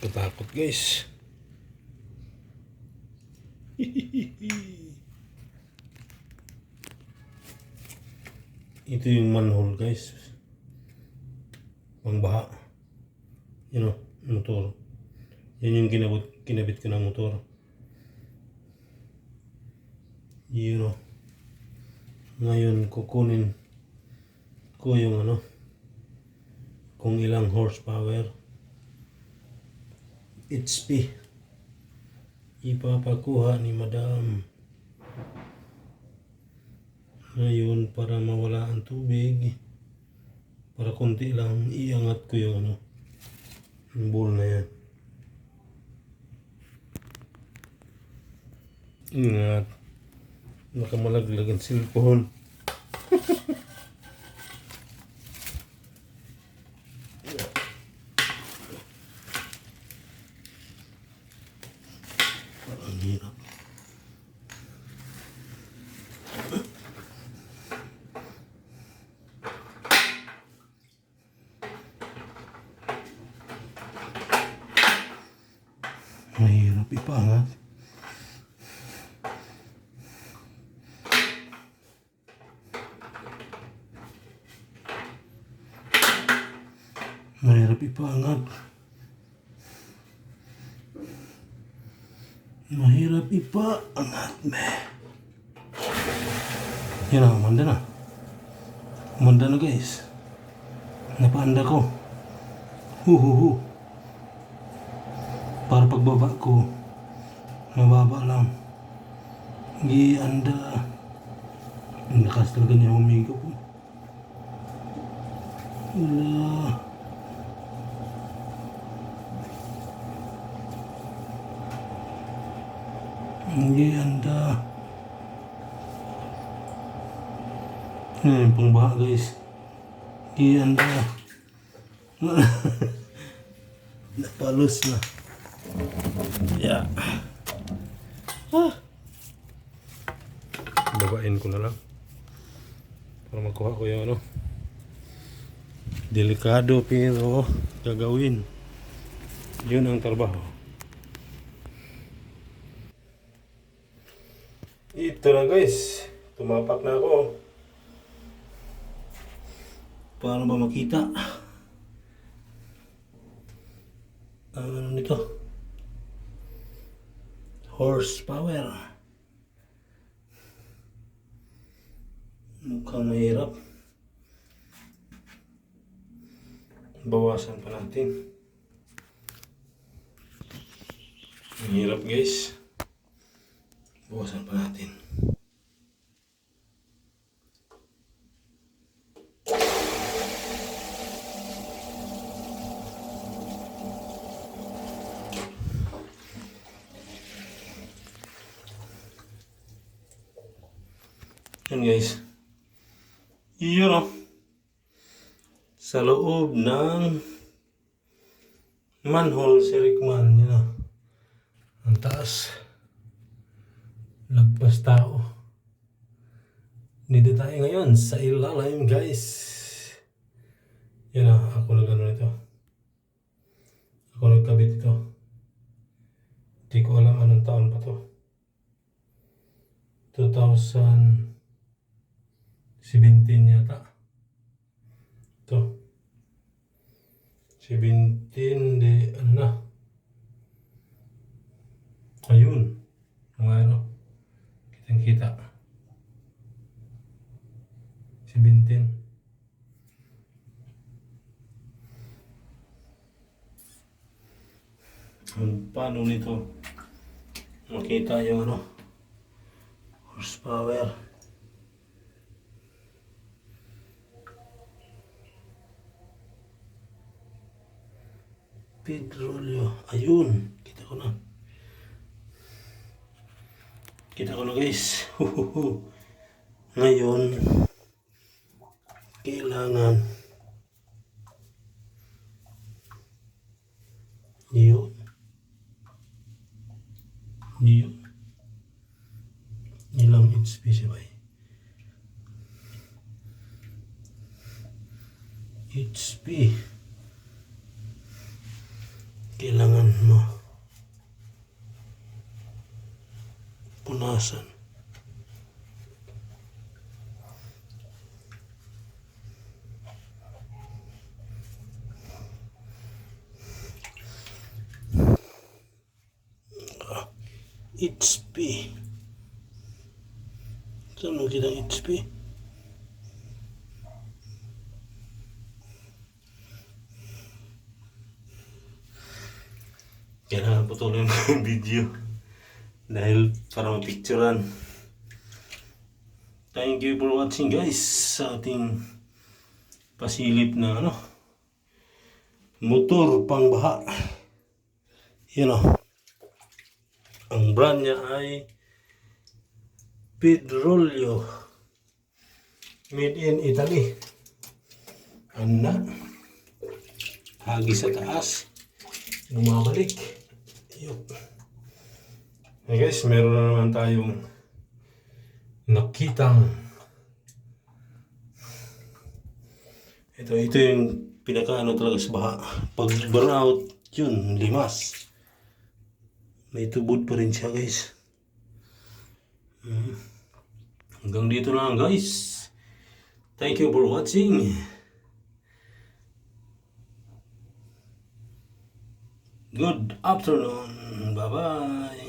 Katakot guys. Ito yung manhole guys. Pangbaha. Yun o, motor. Yan yung kinabit, kinabit ko ng motor. Yun o. Ngayon kukunin ko yung ano kung ilang horsepower HP ipapakuha ni madam. Ngayon para mawala ang tubig para konti lang iangat ko yung ano yung bowl na yan. Ingat. Nakamalaglag ang cellphone Ang hirap. Mahirap ipangat. Mahirap ipangat. Mahirap ipaangat, me. Yan na, umanda na. Umanda na, guys. Napaanda ko. Hu, hu, hu. Para pagbaba ko, mababa lang. Hindi anda. Ang lakas talaga niya humiga po. Wala. Hindi anda. Yan, pangbaha guys. Hindi anda. Napalos na. Yeah. Ah. Babain ko na lang. Para makuha ko yung ano. Delikado pero gagawin. Yun ang trabaho. Ito na guys. Tumapak na ako. Paano ba makita? Ang ano nito? Horsepower. Mukhang mahirap. Bawasan pa natin. Ang hirap guys. Bawasan pa natin. Yan guys. Yun o. Sa loob ng manhole si Rickman. Yun o. Ang taas. Lagpas tao. Dito tayo ngayon sa ilalim guys. Yan o. Ako nag ano nito. Ako nagkabit ito. Hindi ko alam anong taon pa to. 2000 17 yata. Ito. 17 de ano na. Ayun. Mga ano. Kitang kita. 17. Ang paano nito makita yung ano horsepower. Pedrolyo. Ayun. Kita ko na. Kita ko na guys. Huhuhu. Ngayon, kailangan yun. Yun. Ilang HP siya ba eh? HP. Kailangan mo punasan. HP. Saan mo kitang HP? Kailangan putulin ko yung video. Dahil para mapicturean. Thank you for watching guys sa ating pasilip na ano motor pang baha. Yun o. Ang brand niya ay Pedrolio. Made in Italy. Anda. Hagi sa taas. Bumabalik. Yup. Hey guys, meron na naman tayong nakitang ito, ito yung pinakaano talaga sa baha. Pag burnout, yun, limas. May tubod pa rin siya guys. Hmm. Hanggang dito lang guys. Thank you for watching. Good afternoon. Bye bye.